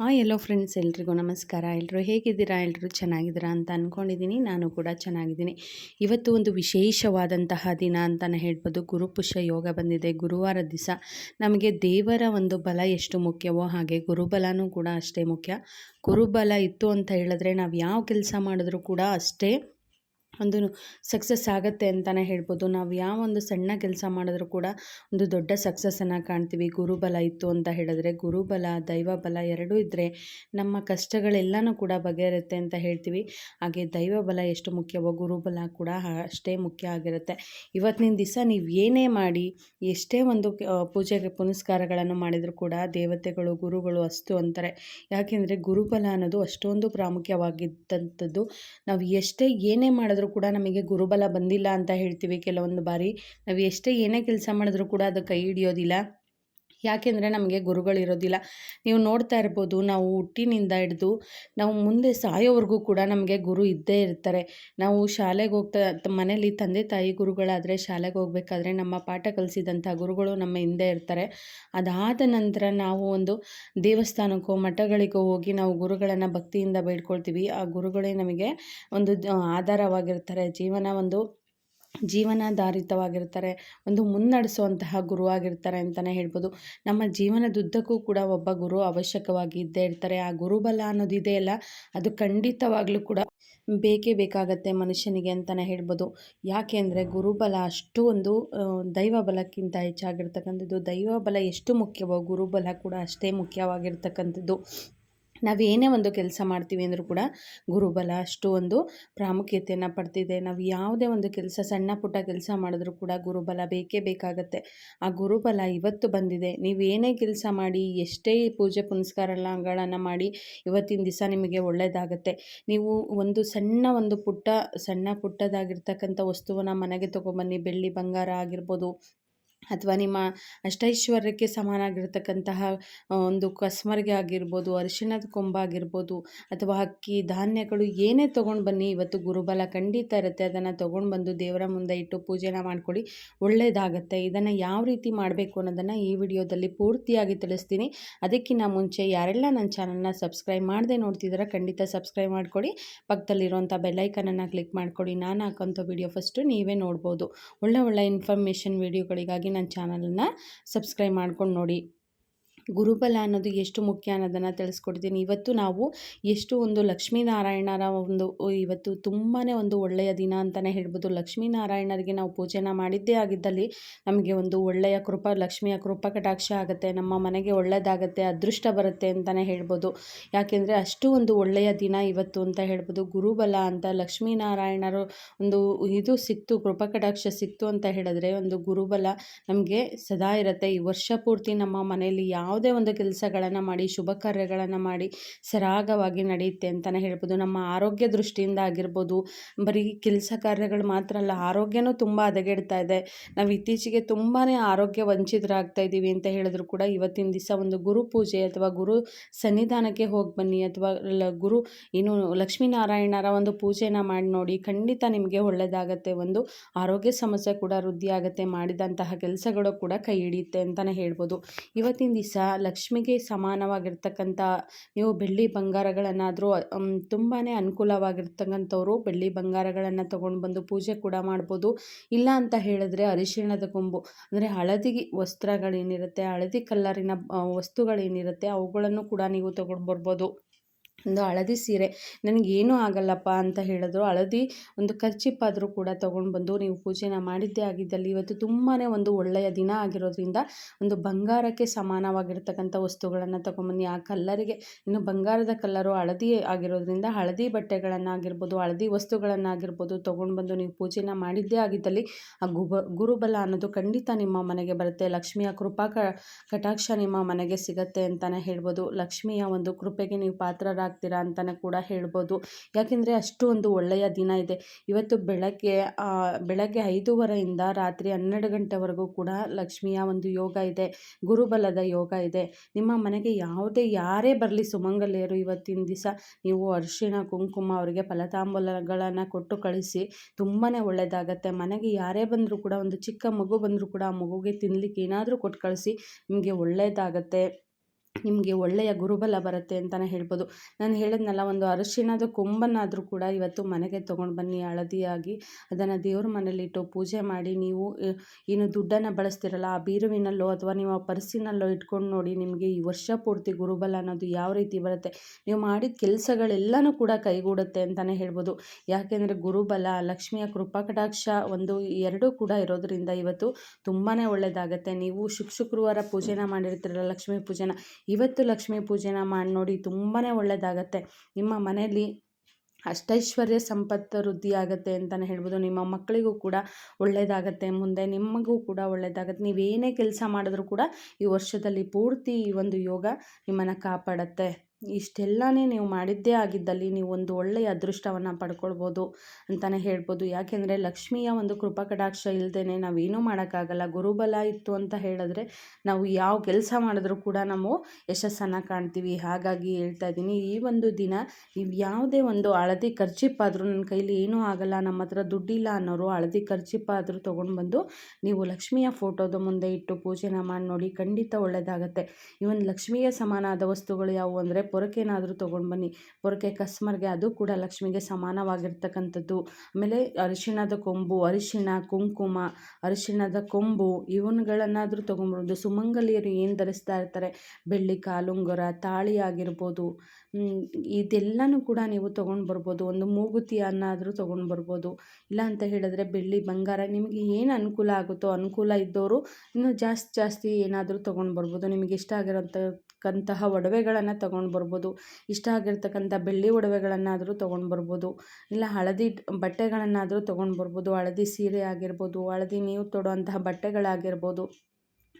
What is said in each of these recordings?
Hi ಎಲ್ಲೋ friends ಎಲ್ರಿಗೂ ನಮಸ್ಕಾರ. ಎಲ್ಲರೂ ಹೇಗಿದ್ದೀರಾ? ಎಲ್ಲರೂ ಚೆನ್ನಾಗಿದ್ದೀರಾ ಅಂತ ಅಂದ್ಕೊಂಡಿದ್ದೀನಿ ನಾನು ಕೂಡ ಚೆನ್ನಾಗಿದ್ದೀನಿ. ಇವತ್ತು ಒಂದು ವಿಶೇಷವಾದಂತಹ ದಿನ ಅಂತಲೇ ಹೇಳ್ಬೋದು. ಗುರುಪುಷ್ಯ ಯೋಗ ಬಂದಿದೆ. ಗುರುವಾರ ದಿವಸ ನಮಗೆ ದೇವರ ಒಂದು ಬಲ ಎಷ್ಟು ಮುಖ್ಯವೋ ಹಾಗೆ ಗುರುಬಲನೂ ಕೂಡ ಅಷ್ಟೇ ಮುಖ್ಯ. ಗುರುಬಲ ಇತ್ತು ಅಂತ ಹೇಳಿದ್ರೆ ನಾವು ಯಾವ ಕೆಲಸ ಮಾಡಿದ್ರೂ ಕೂಡ ಅಷ್ಟೇ ಒಂದು ಸಕ್ಸಸ್ ಆಗುತ್ತೆ ಅಂತಲೇ ಹೇಳ್ಬೋದು. ನಾವು ಯಾವ ಒಂದು ಸಣ್ಣ ಕೆಲಸ ಮಾಡಿದ್ರೂ ಕೂಡ ಒಂದು ದೊಡ್ಡ ಸಕ್ಸಸ್ಸನ್ನು ಕಾಣ್ತೀವಿ. ಗುರುಬಲ ಇತ್ತು ಅಂತ ಹೇಳಿದ್ರೆ ಗುರುಬಲ, ದೈವಬಲ ಎರಡೂ ಇದ್ದರೆ ನಮ್ಮ ಕಷ್ಟಗಳೆಲ್ಲನೂ ಕೂಡ ಬಗೆಹರುತ್ತೆ ಅಂತ ಹೇಳ್ತೀವಿ. ಹಾಗೆ ದೈವಬಲ ಎಷ್ಟು ಮುಖ್ಯವೋ ಗುರುಬಲ ಕೂಡ ಅಷ್ಟೇ ಮುಖ್ಯ ಆಗಿರುತ್ತೆ. ಇವತ್ತಿನ ದಿವಸ ನೀವು ಏನೇ ಮಾಡಿ, ಎಷ್ಟೇ ಒಂದು ಪೂಜೆಗೆ ಪುನಸ್ಕಾರಗಳನ್ನು ಮಾಡಿದರೂ ಕೂಡ ದೇವತೆಗಳು, ಗುರುಗಳು ಅಷ್ಟು ಅಂತಾರೆ. ಯಾಕೆಂದರೆ ಗುರುಬಲ ಅನ್ನೋದು ಅಷ್ಟೊಂದು ಪ್ರಾಮುಖ್ಯವಾಗಿದ್ದಂಥದ್ದು. ನಾವು ಎಷ್ಟೇ ಏನೇ ಮಾಡಿದ್ರೂ ಕೂಡ ನಮಗೆ ಗುರುಬಲ ಬಂದಿಲ್ಲ ಅಂತ ಹೇಳ್ತೀವಿ ಕೆಲವೊಂದು ಬಾರಿ. ನಾವು ಎಷ್ಟೇ ಏನೇ ಕೆಲಸ ಮಾಡಿದ್ರೂ ಕೂಡ ಅದು ಕೈ ಹಿಡಿಯೋದಿಲ್ಲ. ಯಾಕೆಂದರೆ ನಮಗೆ ಗುರುಗಳಿರೋದಿಲ್ಲ ನೀವು ನೋಡ್ತಾ ಇರ್ಬೋದು, ನಾವು ಹುಟ್ಟಿನಿಂದ ಹಿಡಿದು ನಾವು ಮುಂದೆ ಸಾಯೋವರೆಗೂ ಕೂಡ ನಮಗೆ ಗುರು ಇದ್ದೇ ಇರ್ತಾರೆ. ನಾವು ಶಾಲೆಗೆ ಹೋಗ್ತಾ ಮನೇಲಿ ತಂದೆ ತಾಯಿ ಗುರುಗಳಾದರೆ ಶಾಲೆಗೆ ಹೋಗ್ಬೇಕಾದ್ರೆ ನಮ್ಮ ಪಾಠ ಕಲಿಸಿದಂಥ ಗುರುಗಳು ನಮ್ಮ ಹಿಂದೆ ಇರ್ತಾರೆ. ಅದಾದ ನಂತರ ನಾವು ಒಂದು ದೇವಸ್ಥಾನಕ್ಕೋ, ಮಠಗಳಿಗೋ ಹೋಗಿ ನಾವು ಗುರುಗಳನ್ನು ಭಕ್ತಿಯಿಂದ ಬೇಡ್ಕೊಳ್ತೀವಿ. ಆ ಗುರುಗಳೇ ನಮಗೆ ಒಂದು ಆಧಾರವಾಗಿರ್ತಾರೆ. ಜೀವನ ಒಂದು ಜೀವನಾಧಾರಿತವಾಗಿರ್ತಾರೆ, ಒಂದು ಮುನ್ನಡೆಸುವಂತಹ ಗುರುವಾಗಿರ್ತಾರೆ ಅಂತಲೇ ಹೇಳ್ಬೋದು. ನಮ್ಮ ಜೀವನದುದ್ದಕ್ಕೂ ಕೂಡ ಒಬ್ಬ ಗುರು ಅವಶ್ಯಕವಾಗಿ ಇದ್ದೇ ಇರ್ತಾರೆ. ಆ ಗುರುಬಲ ಅನ್ನೋದಿದೆಯಲ್ಲ ಅದು ಖಂಡಿತವಾಗ್ಲೂ ಕೂಡ ಬೇಕೇ ಬೇಕಾಗತ್ತೆ ಮನುಷ್ಯನಿಗೆ ಅಂತಲೇ ಹೇಳ್ಬೋದು. ಯಾಕೆ ಅಂದರೆ ಗುರುಬಲ ಅಷ್ಟು ಒಂದು ದೈವ ಬಲಕ್ಕಿಂತ ಹೆಚ್ಚಾಗಿರ್ತಕ್ಕಂಥದ್ದು. ದೈವ ಬಲ ಎಷ್ಟು ಮುಖ್ಯವೋ ಗುರುಬಲ ಕೂಡ ಅಷ್ಟೇ ಮುಖ್ಯವಾಗಿರ್ತಕ್ಕಂಥದ್ದು. ನಾವು ಏನೇ ಒಂದು ಕೆಲಸ ಮಾಡ್ತೀವಿ ಅಂದರೂ ಕೂಡ ಗುರುಬಲ ಅಷ್ಟು ಒಂದು ಪ್ರಾಮುಖ್ಯತೆಯನ್ನು ಪಡ್ತಿದೆ. ನಾವು ಯಾವುದೇ ಒಂದು ಕೆಲಸ, ಸಣ್ಣ ಪುಟ್ಟ ಕೆಲಸ ಮಾಡಿದ್ರೂ ಕೂಡ ಗುರುಬಲ ಬೇಕೇ ಬೇಕಾಗತ್ತೆ. ಆ ಗುರುಬಲ ಇವತ್ತು ಬಂದಿದೆ. ನೀವು ಏನೇ ಕೆಲಸ ಮಾಡಿ, ಎಷ್ಟೇ ಪೂಜೆ ಪುನಸ್ಕಾರಗಳನ್ನು ಮಾಡಿ ಇವತ್ತಿನ ದಿವಸ ನಿಮಗೆ ಒಳ್ಳೆಯದಾಗತ್ತೆ ನೀವು ಒಂದು ಸಣ್ಣ ಒಂದು ಪುಟ್ಟ, ಸಣ್ಣ ಪುಟ್ಟದಾಗಿರ್ತಕ್ಕಂಥ ವಸ್ತುವನ್ನು ಮನೆಗೆ ತೊಗೊಬನ್ನಿ. ಬೆಳ್ಳಿ ಬಂಗಾರ ಆಗಿರ್ಬೋದು ಅಥವಾ ನಿಮ್ಮ ಅಷ್ಟೈಶ್ವರ್ಯಕ್ಕೆ ಸಮಾನಾಗಿರ್ತಕ್ಕಂತಹ ಒಂದು ಕಸ್ಮರ್ಗೆ ಆಗಿರ್ಬೋದು, ಅರಿಶಿಣದ ಕೊಂಬ ಆಗಿರ್ಬೋದು ಅಥವಾ ಅಕ್ಕಿ, ಧಾನ್ಯಗಳು ಏನೇ ತೊಗೊಂಡು ಬನ್ನಿ, ಇವತ್ತು ಗುರುಬಲ ಖಂಡಿತ ಇರುತ್ತೆ. ಅದನ್ನು ತೊಗೊಂಡು ಬಂದು ದೇವರ ಮುಂದೆ ಇಟ್ಟು ಪೂಜೆನ ಮಾಡಿಕೊಡಿ ಒಳ್ಳೆಯದಾಗತ್ತೆ ಇದನ್ನು ಯಾವ ರೀತಿ ಮಾಡಬೇಕು ಅನ್ನೋದನ್ನು ಈ ವಿಡಿಯೋದಲ್ಲಿ ಪೂರ್ತಿಯಾಗಿ ತಿಳಿಸ್ತೀನಿ. ಅದಕ್ಕಿಂತ ಮುಂಚೆ ಯಾರೆಲ್ಲ ನನ್ನ ಚಾನಲ್ನ ಸಬ್ಸ್ಕ್ರೈಬ್ ಮಾಡದೆ ನೋಡ್ತಿದ್ದೀರ ಖಂಡಿತ ಸಬ್ಸ್ಕ್ರೈಬ್ ಮಾಡಿಕೊಡಿ ಪಕ್ಕದಲ್ಲಿರುವಂಥ ಬೆಲ್ಲೈಕನನ್ನು ಕ್ಲಿಕ್ ಮಾಡಿಕೊಡಿ ನಾನು ಹಾಕೋಂಥ ವಿಡಿಯೋ ಫಸ್ಟು ನೀವೇ ನೋಡ್ಬೋದು. ಒಳ್ಳೆ ಒಳ್ಳೆ ಇನ್ಫಾರ್ಮೇಷನ್ ವೀಡಿಯೋಗಳಿಗಾಗಿ ನನ್ನ ಚಾನಲನ್ನು ಸಬ್ಸ್ಕ್ರೈಬ್ ಮಾಡ್ಕೊಂಡು ನೋಡಿ. ಗುರುಬಲ ಅನ್ನೋದು ಎಷ್ಟು ಮುಖ್ಯ ಅನ್ನೋದನ್ನು ತಿಳಿಸ್ಕೊಡ್ತೀನಿ. ಇವತ್ತು ನಾವು ಎಷ್ಟು ಒಂದು ಲಕ್ಷ್ಮೀನಾರಾಯಣರ ಒಂದು ಇವತ್ತು ತುಂಬಾ ಒಂದು ಒಳ್ಳೆಯ ದಿನ ಅಂತಲೇ ಹೇಳ್ಬೋದು. ಲಕ್ಷ್ಮೀನಾರಾಯಣರಿಗೆ ನಾವು ಪೂಜೆನ ಮಾಡಿದ್ದೇ ಆಗಿದ್ದಲ್ಲಿ ನಮಗೆ ಒಂದು ಒಳ್ಳೆಯ ಕೃಪ, ಲಕ್ಷ್ಮಿಯ ಕೃಪಾ ಕಟಾಕ್ಷ ಆಗುತ್ತೆ, ನಮ್ಮ ಮನೆಗೆ ಒಳ್ಳೆಯದಾಗತ್ತೆ ಅದೃಷ್ಟ ಬರುತ್ತೆ ಅಂತಲೇ ಹೇಳ್ಬೋದು. ಯಾಕೆಂದರೆ ಅಷ್ಟು ಒಂದು ಒಳ್ಳೆಯ ದಿನ ಇವತ್ತು ಅಂತ ಹೇಳ್ಬೋದು. ಗುರುಬಲ ಅಂತ, ಲಕ್ಷ್ಮೀನಾರಾಯಣರು ಒಂದು ಇದು ಸಿಕ್ತು, ಕೃಪಾ ಕಟಾಕ್ಷ ಸಿಕ್ತು ಅಂತ ಹೇಳಿದ್ರೆ ಒಂದು ಗುರುಬಲ ನಮಗೆ ಸದಾ ಇರುತ್ತೆ. ಈ ವರ್ಷ ಪೂರ್ತಿ ನಮ್ಮ ಮನೆಯಲ್ಲಿ ಯಾವ ಯಾವುದೇ ಒಂದು ಕೆಲಸಗಳನ್ನು ಮಾಡಿ, ಶುಭ ಕಾರ್ಯಗಳನ್ನು ಮಾಡಿ ಸರಾಗವಾಗಿ ನಡೆಯುತ್ತೆ ಅಂತಲೇ ಹೇಳ್ಬೋದು. ನಮ್ಮ ಆರೋಗ್ಯ ದೃಷ್ಟಿಯಿಂದ ಆಗಿರ್ಬೋದು, ಬರೀ ಕೆಲಸ ಕಾರ್ಯಗಳು ಮಾತ್ರ ಅಲ್ಲ, ಆರೋಗ್ಯನೂ ತುಂಬ ಹದಗೆಡ್ತಾ ಇದೆ. ನಾವು ಇತ್ತೀಚೆಗೆ ತುಂಬಾ ಆರೋಗ್ಯ ವಂಚಿತರಾಗ್ತಾ ಇದ್ದೀವಿ ಅಂತ ಹೇಳಿದ್ರು ಕೂಡ ಇವತ್ತಿನ ದಿವಸ ಒಂದು ಗುರು ಪೂಜೆ ಅಥವಾ ಗುರು ಸನ್ನಿಧಾನಕ್ಕೆ ಹೋಗಿ ಬನ್ನಿ ಅಥವಾ ಗುರು ಏನು ಲಕ್ಷ್ಮೀನಾರಾಯಣರ ಒಂದು ಪೂಜೆನ ಮಾಡಿ ನೋಡಿ ಖಂಡಿತ ನಿಮಗೆ ಒಳ್ಳೆಯದಾಗತ್ತೆ ಒಂದು ಆರೋಗ್ಯ ಸಮಸ್ಯೆ ಕೂಡ ವೃದ್ಧಿ ಆಗುತ್ತೆ ಮಾಡಿದಂತಹ ಕೆಲಸಗಳು ಕೂಡ ಕೈ ಹಿಡಿಯುತ್ತೆ ಅಂತಲೇ ಹೇಳ್ಬೋದು. ಇವತ್ತಿನ ದಿವಸ ಲಕ್ಷ್ಮಿಗೆ ಸಮಾನವಾಗಿರ್ತಕ್ಕಂಥ ನೀವು ಬೆಳ್ಳಿ ಬಂಗಾರಗಳನ್ನಾದರೂ ತುಂಬಾ ಅನುಕೂಲವಾಗಿರ್ತಕ್ಕಂಥವ್ರು ಬೆಳ್ಳಿ ಬಂಗಾರಗಳನ್ನು ತೊಗೊಂಡು ಬಂದು ಪೂಜೆ ಕೂಡ ಮಾಡ್ಬೋದು. ಇಲ್ಲ ಅಂತ ಹೇಳಿದ್ರೆ ಅರಿಶಿಣದ ಕೊಂಬು ಅಂದರೆ ಹಳದಿ ವಸ್ತ್ರಗಳೇನಿರುತ್ತೆ, ಹಳದಿ ಕಲ್ಲರಿನ ವಸ್ತುಗಳೇನಿರುತ್ತೆ, ಅವುಗಳನ್ನು ಕೂಡ ನೀವು ತೊಗೊಂಡು ಬರ್ಬೋದು. ಒಂದು ಹಳದಿ ಸೀರೆ. ನನಗೇನೂ ಆಗಲ್ಲಪ್ಪ ಅಂತ ಹೇಳಿದ್ರು. ಹಳದಿ ಒಂದು ಖರ್ಚಿಪ್ಪಾದರೂ ಕೂಡ ತೊಗೊಂಡು ಬಂದು ನೀವು ಪೂಜೆನ ಮಾಡಿದ್ದೇ ಆಗಿದ್ದಲ್ಲಿ ಇವತ್ತು ತುಂಬಾ ಒಂದು ಒಳ್ಳೆಯ ದಿನ ಆಗಿರೋದ್ರಿಂದ ಒಂದು ಬಂಗಾರಕ್ಕೆ ಸಮಾನವಾಗಿರ್ತಕ್ಕಂಥ ವಸ್ತುಗಳನ್ನು ತೊಗೊಂಬನ್ನಿ. ಆ ಕಲ್ಲರಿಗೆ ಇನ್ನು ಬಂಗಾರದ ಕಲ್ಲರು ಹಳದಿ ಆಗಿರೋದ್ರಿಂದ ಹಳದಿ ಬಟ್ಟೆಗಳನ್ನಾಗಿರ್ಬೋದು, ಹಳದಿ ವಸ್ತುಗಳನ್ನಾಗಿರ್ಬೋದು ತೊಗೊಂಡು ಬಂದು ನೀವು ಪೂಜೆನ ಮಾಡಿದ್ದೇ ಆಗಿದ್ದಲ್ಲಿ ಆ ಗುರುಬಲ ಅನ್ನೋದು ಖಂಡಿತ ನಿಮ್ಮ ಮನೆಗೆ ಬರುತ್ತೆ. ಲಕ್ಷ್ಮಿಯ ಕೃಪಾ ಕಟಾಕ್ಷ ನಿಮ್ಮ ಮನೆಗೆ ಸಿಗತ್ತೆ ಅಂತಲೇ ಹೇಳ್ಬೋದು. ಲಕ್ಷ್ಮಿಯ ಒಂದು ಕೃಪೆಗೆ ನೀವು ಪಾತ್ರರಾಗಿ ಆಗ್ತೀರಾ ಅಂತಲೇ ಕೂಡ ಹೇಳ್ಬೋದು. ಯಾಕೆಂದರೆ ಅಷ್ಟು ಒಂದು ಒಳ್ಳೆಯ ದಿನ ಇದೆ. ಇವತ್ತು ಬೆಳಗ್ಗೆ ಬೆಳಗ್ಗೆ ಐದೂವರೆಯಿಂದ ರಾತ್ರಿ ಹನ್ನೆರಡು ಗಂಟೆವರೆಗೂ ಕೂಡ ಲಕ್ಷ್ಮಿಯ ಒಂದು ಯೋಗ ಇದೆ. ಗುರುಬಲದ ಯೋಗ ಇದೆ. ನಿಮ್ಮ ಮನೆಗೆ ಯಾವುದೇ, ಯಾರೇ ಬರಲಿ ಸುಮಂಗಲಿಯರು ಇವತ್ತಿನ ದಿವಸ ನೀವು ಅರಿಶಿಣ, ಕುಂಕುಮ ಅವರಿಗೆ ಫಲತಾಂಬಲಗಳನ್ನು ಕೊಟ್ಟು ಕಳಿಸಿ ತುಂಬಾ ಒಳ್ಳೆಯದಾಗತ್ತೆ. ಮನೆಗೆ ಯಾರೇ ಬಂದರೂ ಕೂಡ, ಒಂದು ಚಿಕ್ಕ ಮಗು ಬಂದರೂ ಕೂಡ ಆ ಮಗುಗೆ ತಿನ್ನಲಿಕ್ಕೆ ಏನಾದರೂ ಕೊಟ್ಟು ಕಳಿಸಿ ನಿಮಗೆ ಒಳ್ಳೆಯದಾಗತ್ತೆ. ನಿಮಗೆ ಒಳ್ಳೆಯ ಗುರುಬಲ ಬರುತ್ತೆ ಅಂತಲೇ ಹೇಳ್ಬೋದು. ನಾನು ಹೇಳಿದ್ನಲ್ಲ, ಒಂದು ಅರಿಶಿಣದ ಕೊಂಬನ್ನಾದರೂ ಕೂಡ ಇವತ್ತು ಮನೆಗೆ ತೊಗೊಂಡು ಬನ್ನಿ, ಹಳದಿಯಾಗಿ. ಅದನ್ನು ದೇವ್ರ ಮನೇಲಿಟ್ಟು ಪೂಜೆ ಮಾಡಿ, ನೀವು ಏನು ದುಡ್ಡನ್ನು ಬಳಸ್ತಿರಲ್ಲ, ಆ ಬೀರುವಿನಲ್ಲೋ ಅಥವಾ ನೀವು ಆ ಪರ್ಸಿನಲ್ಲೋ ಇಟ್ಕೊಂಡು ನೋಡಿ ನಿಮಗೆ ಈ ವರ್ಷ ಪೂರ್ತಿ ಗುರುಬಲ ಅನ್ನೋದು ಯಾವ ರೀತಿ ಬರುತ್ತೆ. ನೀವು ಮಾಡಿದ ಕೆಲಸಗಳೆಲ್ಲನೂ ಕೂಡ ಕೈಗೂಡುತ್ತೆ ಅಂತಲೇ ಹೇಳ್ಬೋದು. ಯಾಕೆಂದರೆ ಗುರುಬಲ, ಲಕ್ಷ್ಮಿಯ ಕೃಪಾ ಕಟಾಕ್ಷ ಒಂದು ಎರಡೂ ಕೂಡ ಇರೋದರಿಂದ ಇವತ್ತು ತುಂಬಾ ಒಳ್ಳೆಯದಾಗತ್ತೆ ನೀವು ಶುಕ್ ಶುಕ್ರವಾರ ಪೂಜೆನ ಮಾಡಿರ್ತೀರಲ್ಲ, ಲಕ್ಷ್ಮೀ ಪೂಜೆನ ಇವತ್ತು ಲಕ್ಷ್ಮೀ ಪೂಜೆನ ಮಾಡಿ ನೋಡಿ ತುಂಬಾ ಒಳ್ಳೆಯದಾಗತ್ತೆ ನಿಮ್ಮ ಮನೆಯಲ್ಲಿ ಅಷ್ಟೈಶ್ವರ್ಯ ಸಂಪತ್ತು ವೃದ್ಧಿ ಆಗುತ್ತೆ ಅಂತಲೇ ಹೇಳ್ಬೋದು. ನಿಮ್ಮ ಮಕ್ಕಳಿಗೂ ಕೂಡ ಒಳ್ಳೆಯದಾಗತ್ತೆ ಮುಂದೆ ನಿಮಗೂ ಕೂಡ ಒಳ್ಳೆಯದಾಗತ್ತೆ ನೀವೇನೇ ಕೆಲಸ ಮಾಡಿದ್ರೂ ಕೂಡ ಈ ವರ್ಷದಲ್ಲಿ ಪೂರ್ತಿ ಈ ಒಂದು ಯೋಗ ನಿಮ್ಮನ್ನು ಕಾಪಾಡುತ್ತೆ. ಇಷ್ಟೆಲ್ಲನೇ ನೀವು ಮಾಡಿದ್ದೇ ಆಗಿದ್ದಲ್ಲಿ ನೀವು ಒಂದು ಒಳ್ಳೆಯ ಅದೃಷ್ಟವನ್ನು ಪಡ್ಕೊಳ್ಬೋದು ಅಂತಲೇ ಹೇಳ್ಬೋದು. ಯಾಕೆಂದರೆ ಲಕ್ಷ್ಮಿಯ ಒಂದು ಕೃಪಾ ಕಟಾಕ್ಷ ಇಲ್ಲದೇ ನಾವೇನೂ ಮಾಡೋಕ್ಕಾಗಲ್ಲ. ಗುರುಬಲ ಇತ್ತು ಅಂತ ಹೇಳಿದ್ರೆ ನಾವು ಯಾವ ಕೆಲಸ ಮಾಡಿದ್ರೂ ಕೂಡ ನಾವು ಯಶಸ್ಸನ್ನು ಕಾಣ್ತೀವಿ. ಹಾಗಾಗಿ ಹೇಳ್ತಾ ಇದ್ದೀನಿ, ಈ ಒಂದು ದಿನ ನೀವು ಯಾವುದೇ ಒಂದು ಹಳದಿ ಖರ್ಚಿಪ್ಪಾದರೂ ನನ್ನ ಕೈಲಿ ಏನೂ ಆಗಲ್ಲ, ನಮ್ಮ ಹತ್ರ ದುಡ್ಡಿಲ್ಲ ಅನ್ನೋರು ಹಳದಿ ಖರ್ಚಿಪ್ಪಾದರೂ ತೊಗೊಂಡು ಬಂದು ನೀವು ಲಕ್ಷ್ಮಿಯ ಫೋಟೋದ ಮುಂದೆ ಇಟ್ಟು ಪೂಜೆನ ಮಾಡಿ ನೋಡಿ ಖಂಡಿತ ಒಳ್ಳೆಯದಾಗತ್ತೆ ಈ ಒಂದು ಸಮಾನ ಆದ ವಸ್ತುಗಳು ಯಾವುವು ಅಂದರೆ ಪೊರಕೆನಾದರೂ ತೊಗೊಂಡು ಬನ್ನಿ. ಪೊರಕೆ ಕಸ್ಮರ್ಗೆ ಅದು ಕೂಡ ಲಕ್ಷ್ಮಿಗೆ ಸಮಾನವಾಗಿರ್ತಕ್ಕಂಥದ್ದು. ಆಮೇಲೆ ಅರಿಶಿಣದ ಕೊಂಬು, ಅರಿಶಿಣ, ಕುಂಕುಮ, ಅರಿಶಿಣದ ಕೊಂಬು ಇವನ್ಗಳನ್ನಾದರೂ ತೊಗೊಂಬರ್ಬೋದು. ಸುಮಂಗಲಿಯರು ಏನು ಧರಿಸ್ತಾ ಇರ್ತಾರೆ? ಬೆಳ್ಳಿ ಕಾಲುಂಗುರ ತಾಳಿ ಆಗಿರ್ಬೋದು. ಇದೆಲ್ಲನೂ ಕೂಡ ನೀವು ತೊಗೊಂಡು ಬರ್ಬೋದು ಒಂದು ಮೂಗುತಿಯನ್ನಾದರೂ ತೊಗೊಂಡು ಬರ್ಬೋದು ಇಲ್ಲ ಅಂತ ಹೇಳಿದ್ರೆ ಬೆಳ್ಳಿ, ಬಂಗಾರ ನಿಮಗೆ ಏನು ಅನುಕೂಲ ಆಗುತ್ತೋ ಅನುಕೂಲ ಇದ್ದವರು ಇನ್ನೂ ಜಾಸ್ತಿ ಜಾಸ್ತಿ ಏನಾದರೂ ತೊಗೊಂಡು ಬರ್ಬೋದು ನಿಮಗೆ ಇಷ್ಟ ಆಗಿರೋಂಥಕ್ಕಂತಹ ಒಡವೆಗಳನ್ನು ತೊಗೊಂಡು ಬರ್ಬೋದು. ಇಷ್ಟ ಆಗಿರ್ತಕ್ಕಂಥ ಬೆಳ್ಳಿ ಒಡವೆಗಳನ್ನಾದರೂ ತೊಗೊಂಡು ಬರ್ಬೋದು. ಇಲ್ಲ ಹಳದಿ ಬಟ್ಟೆಗಳನ್ನಾದರೂ ತೊಗೊಂಡು ಬರ್ಬೋದು. ಹಳದಿ ಸೀರೆ ಆಗಿರ್ಬೋದು, ಹಳದಿ ನೀವು ತೊಡುವಂತಹ ಬಟ್ಟೆಗಳಾಗಿರ್ಬೋದು.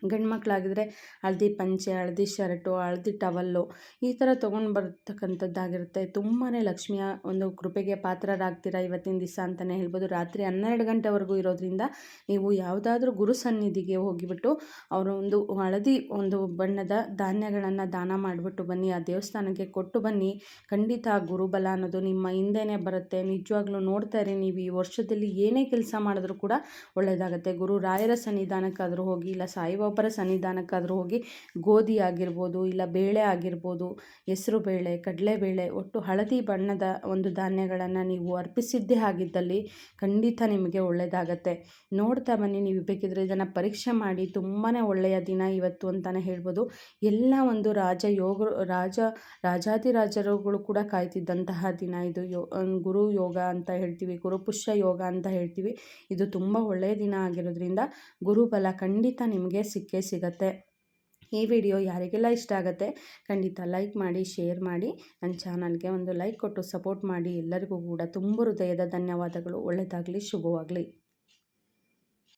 ಗಂಡು ಮಕ್ಕಳಾಗಿದ್ರೆ ಹಳದಿ ಪಂಚೆ, ಹಳದಿ ಶರ್ಟು, ಹಳದಿ ಟವಲ್ಲು ಈ ಥರ ತೊಗೊಂಡು ಬರ್ತಕ್ಕಂಥದ್ದಾಗಿರುತ್ತೆ. ತುಂಬಾ ಲಕ್ಷ್ಮಿಯ ಒಂದು ಕೃಪೆಗೆ ಪಾತ್ರರಾಗ್ತೀರ ಇವತ್ತಿನ ದಿವಸ ಅಂತಲೇ ಹೇಳ್ಬೋದು. ರಾತ್ರಿ ಹನ್ನೆರಡು ಗಂಟೆವರೆಗೂ ಇರೋದ್ರಿಂದ ನೀವು ಯಾವುದಾದ್ರೂ ಗುರು ಸನ್ನಿಧಿಗೆ ಹೋಗಿಬಿಟ್ಟು ಅವರ ಒಂದು ಹಳದಿ ಒಂದು ಬಣ್ಣದ ಧಾನ್ಯಗಳನ್ನು ದಾನ ಮಾಡಿಬಿಟ್ಟು ಬನ್ನಿ, ಆ ದೇವಸ್ಥಾನಕ್ಕೆ ಕೊಟ್ಟು ಬನ್ನಿ. ಖಂಡಿತ ಗುರುಬಲ ಅನ್ನೋದು ನಿಮ್ಮ ಹಿಂದೆನೇ ಬರುತ್ತೆ. ನಿಜವಾಗ್ಲೂ ನೋಡ್ತಾ ಇರಿ, ನೀವು ಈ ವರ್ಷದಲ್ಲಿ ಏನೇ ಕೆಲಸ ಮಾಡಿದ್ರೂ ಕೂಡ ಒಳ್ಳೆಯದಾಗುತ್ತೆ ಗುರು ರಾಯರ ಸನ್ನಿಧಾನಕ್ಕಾದರೂ ಹೋಗಿ, ಇಲ್ಲ ಸಾಯಿಬಾಬಾ ಒಬ್ಬರ ಸನ್ನಿಧಾನಕ್ಕಾದರೂ ಹೋಗಿ ಗೋಧಿ ಆಗಿರ್ಬೋದು ಇಲ್ಲ ಬೇಳೆ ಆಗಿರ್ಬೋದು, ಹೆಸರು ಬೇಳೆ ಕಡಲೆಬೇಳೆ ಒಟ್ಟು ಹಳದಿ ಬಣ್ಣದ ಒಂದು ಧಾನ್ಯಗಳನ್ನು ನೀವು ಅರ್ಪಿಸಿದ್ದೇ ಆಗಿದ್ದಲ್ಲಿ ಖಂಡಿತ ನಿಮಗೆ ಒಳ್ಳೆಯದಾಗತ್ತೆ. ನೋಡ್ತಾ ಬನ್ನಿ, ನೀವು ಬೇಕಿದ್ರೆ ಇದನ್ನು ಪರೀಕ್ಷೆ ಮಾಡಿ ತುಂಬಾ ಒಳ್ಳೆಯ ದಿನ ಇವತ್ತು ಅಂತಲೇ ಹೇಳ್ಬೋದು. ಎಲ್ಲ ಒಂದು ರಾಜ ಯೋಗ, ರಾಜ ರಾಜಾದಿರಾಜರುಗಳು ಕೂಡ ಕಾಯ್ತಿದ್ದಂತಹ ದಿನ ಇದು. ಯೋ ಗುರು ಯೋಗ ಅಂತ ಹೇಳ್ತೀವಿ ಗುರುಪುಷ್ಯ ಯೋಗ ಅಂತ ಹೇಳ್ತೀವಿ. ಇದು ತುಂಬ ಒಳ್ಳೆಯ ದಿನ ಆಗಿರೋದ್ರಿಂದ ಗುರುಬಲ ಖಂಡಿತ ನಿಮಗೆ ಸಿಕ್ಕೇ ಸಿಗತ್ತೆ. ಈ ವಿಡಿಯೋ ಯಾರಿಗೆಲ್ಲ ಇಷ್ಟ ಆಗುತ್ತೆ, ಖಂಡಿತ ಲೈಕ್ ಮಾಡಿ, ಶೇರ್ ಮಾಡಿ. ನನ್ನ ಚಾನಲ್ಗೆ ಒಂದು ಲೈಕ್ ಕೊಟ್ಟು ಸಪೋರ್ಟ್ ಮಾಡಿ. ಎಲ್ಲರಿಗೂ ಕೂಡ ತುಂಬ ಹೃದಯದ ಧನ್ಯವಾದಗಳು. ಒಳ್ಳೆಯದಾಗಲಿ, ಶುಭವಾಗಲಿ.